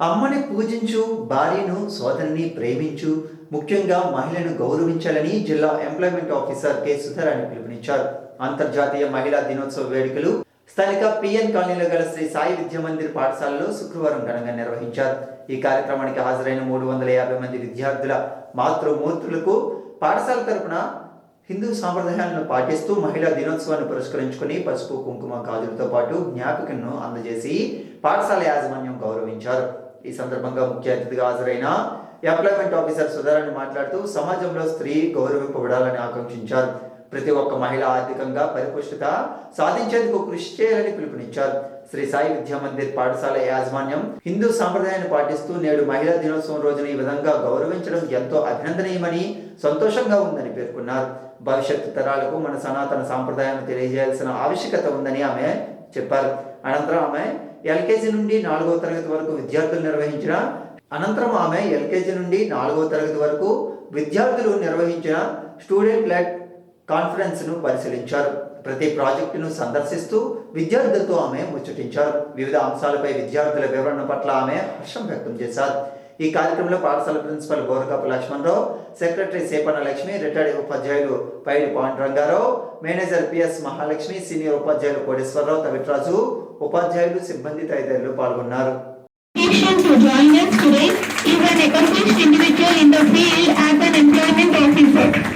అమ్మని పూజించు భార్యను సోదరిని ప్రేమించు ముఖ్యంగా మహిళను గౌరవించాలని జిల్లా ఎంప్లాయ్మెంట్ ఆఫీసర్ కె. సుధరాణి పిలుపునిచ్చారు. అంతర్జాతీయ మహిళా దినోత్సవ వేడుకలు స్థానిక పిఎన్ కాలనీలో గల శ్రీ సాయి విద్యా మందిర్ పాఠశాలలో శుక్రవారం ఘనంగా నిర్వహించారు. ఈ కార్యక్రమానికి హాజరైన మూడు వందల యాభై మంది విద్యార్థుల మాతృమూర్తులకు పాఠశాల తరపున హిందూ సాంప్రదాయాలను పాటిస్తూ మహిళా దినోత్సవాన్ని పురస్కరించుకుని పసుపు కుంకుమ గాజులతో పాటు జ్ఞాపికను అందజేసి పాఠశాల యాజమాన్యం గౌరవించారు. ఈ సందర్భంగా ముఖ్య అతిథిగా హాజరైన ఎంప్లాయ్మెంట్ ఆఫీసర్ సుధారాణి మాట్లాడుతూ సమాజంలో స్త్రీ గౌరవింపబడాలని ఆకాంక్షించారు. ప్రతి ఒక్క మహిళ ఆర్థికంగా పరిపుష్టత సాధించేందుకు కృషి చేయాలని పిలుపునిచ్చారు. శ్రీ సాయి విద్యా మందిర్ పాఠశాల యాజమాన్యం హిందూ సాంప్రదాయాన్ని పాటిస్తూ నేడు మహిళా దినోత్సవం రోజున ఈ విధంగా గౌరవించడం ఎంతో అభినందనీయమని సంతోషంగా ఉందని పేర్కొన్నారు. భవిష్యత్తు తరాలకు మన సనాతన సాంప్రదాయాన్ని తెలియజేయాల్సిన ఆవశ్యకత ఉందని ఆమె చెప్పారు. అనంతరం ఆమె ఎల్కేజీ నుండి నాలుగో తరగతి వరకు విద్యార్థులు నిర్వహించిన అనంతరం ఆమె ఎల్కేజీ నుండి నాలుగవ తరగతి వరకు విద్యార్థులు నిర్వహించిన స్టూడెంట్ లెడ్ కాన్ఫరెన్స్ను పరిశీలించారు. ప్రతి ప్రాజెక్టును సందర్శిస్తూ విద్యార్థులతో ఆమె ముచ్చటించారు. వివిధ అంశాలపై విద్యార్థుల వివరణ పట్ల ఆమె హర్షం వ్యక్తం చేశారు. ఈ కార్యక్రమంలో పాఠశాల principal Borakappa Lakshmanarao secretary Sepanna Lakshmi retired ఉపాధ్యాయులు Paidi Pandurangarao manager PS Mahalakshmi senior ఉపాధ్యాయులు కోటేశ్వరరావు తవిట్రాజు ఉపాధ్యాయులు సిబ్బంది తదితరులు పాల్గొన్నారు. Invitation to join us today is an accomplished individual in the field as an employment officer.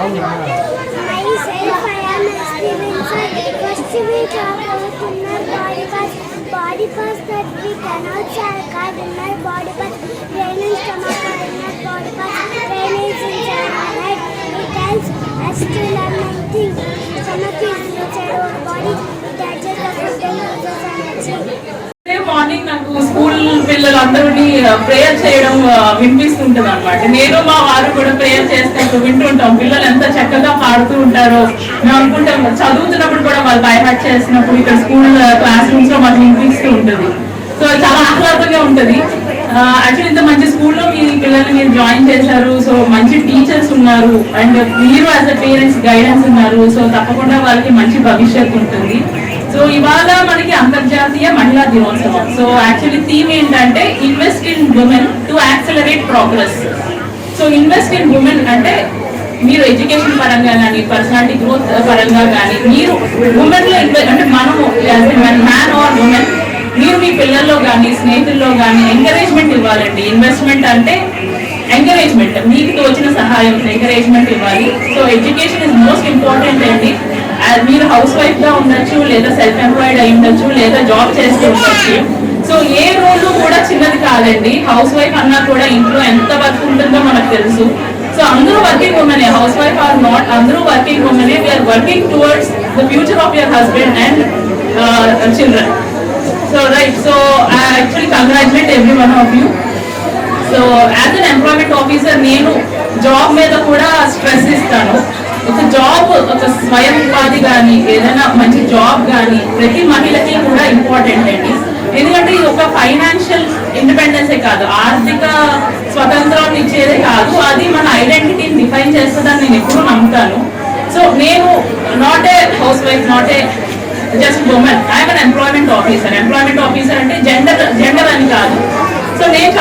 అవునా body parts that we cannot prayer చేయడం ఆ, వినిపిస్తుంటది అనమాట నేను మా వారు కూడా ప్రేయర్ చేస్తే వింటుంటాం. పిల్లలు ఎంత చక్కగా పాడుతూ ఉంటారో. మేము అనుకుంటాం చదువుతున్నప్పుడు కూడా వాళ్ళు బైహాట్ చేసినప్పుడు ఇక్కడ స్కూల్ క్లాస్ రూమ్స్లో మాకు వినిపిస్తూ ఉంటుంది. సో చాలా ఆహ్లాదంగా ఉంటది. యాక్చువల్లీ ఇంత మంచి స్కూల్లో మీ పిల్లల్ని మీరు జాయిన్ చేశారు. సో మంచి టీచర్స్ ఉన్నారు. అండ్ మీరు యాజ్ అ పేరెంట్స్ గైడెన్స్ ఉన్నారు. సో తప్పకుండా వాళ్ళకి మంచి భవిష్యత్తు ఉంటుంది. సో ఇవాళ మనకి అంతర్జాతీయ మహిళా దినోత్సవం. సో యాక్చువల్లీ థీమ్ ఏంటంటే invest in women to accelerate progress so invest in women అంటే మీరు ఎడ్యుకేషన్ పరంగా కానీ పర్సనాలిటీ గ్రోత్ పరంగా కానీ మీరు ఉమెన్లో అంటే మనము మ్యాన్ ఆర్ ఉమెన్ మీరు మీ పిల్లల్లో కానీ స్నేహితుల్లో కానీ ఎంకరేజ్మెంట్ ఇవ్వాలండి. ఇన్వెస్ట్మెంట్ అంటే ఎంకరేజ్మెంట్ మీకు తోచిన సహాయం ఎంకరేజ్మెంట్ ఇవ్వాలి. So education is most important అండి. మీరు హౌస్ వైఫ్గా ఉండొచ్చు లేదా సెల్ఫ్ ఎంప్లాయిడ్ అయి ఉండొచ్చు లేదా జాబ్ చేస్తూ ఉండొచ్చు. సో ఏ రోల్ కూడా చిన్నది కాదండి. హౌస్ వైఫ్ అన్నా కూడా ఇంట్లో ఎంత వర్క్ ఉంటుందో మనకు తెలుసు. సో అందరూ వర్కింగ్ ఉమెనే హౌస్ వైఫ్ ఆర్ నాట్ అందరూ working ఉమెనే we are working towards the future of your husband and children so right so I actually congratulate every one of you so as an employment officer నేను job మీద కూడా stress ఇస్తాను. ఒక job ఒక స్వయం ఉపాధి కానీ ఏదైనా మంచి జాబ్ కానీ ప్రతి మహిళకి కూడా ఇంపార్టెంట్ అండి. ఎందుకంటే ఇది ఒక ఫైనాన్షియల్ ఇండిపెండెన్సే కాదు ఆర్థిక స్వతంత్రం ఇచ్చేదే కాదు అది మన ఐడెంటిటీని డిఫైన్ చేస్తుందని నేను ఎప్పుడూ నమ్ముతాను. సో నేను not a house wife not a just women I'm an employment officer employment officer అంటే జెండర్ జెండర్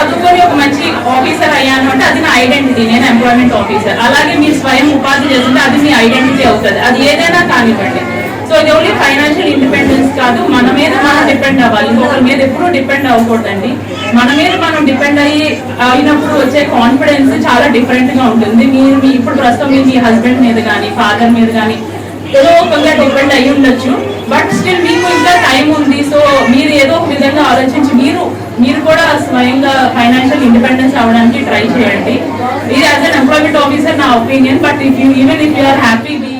చదువుకొని ఒక మంచి ఆఫీసర్ అయ్యాను అంటే అది నా ఐడెంటిటీ నేను ఎంప్లాయ్మెంట్ ఆఫీసర్ అలాగే మీరు స్వయం ఉపాధి చేస్తుంటే అది మీ ఐడెంటిటీ అవుతుంది. అది ఏదైనా కానివ్వండి. సో ఇది ఓన్లీ ఫైనాన్షియల్ ఇండిపెండెన్స్ కాదు. మన మీద మనం డిపెండ్ అవ్వాలి. ఇంకొకరి మీద ఎప్పుడూ డిపెండ్ అవ్వకూడదండి. మన మీద మనం డిపెండ్ అయ్యి అయినప్పుడు వచ్చే కాన్ఫిడెన్స్ చాలా డిఫరెంట్గా ఉంటుంది. మీరు మీ ఇప్పుడు ప్రస్తుతం మీరు మీ హస్బెండ్ మీద కానీ ఫాదర్ మీద కానీ ఏదో ఒకంగా డిపెండ్ అయి ఉండొచ్చు బట్ స్టిల్ మీకు ఇంకా టైం ఉంది. సో మీరు ఏదో ఒక విధంగా ఆలోచించి మీరు స్వయంగా ఫైనాన్షియల్ ఇండిపెండెన్స్ అవ్వడానికి ట్రై చేయండి. ఇది యాజ్ అన్ ఎంప్లాయ్మెంట్ ఆఫీసర్ నా opinion but if you even if you are happy be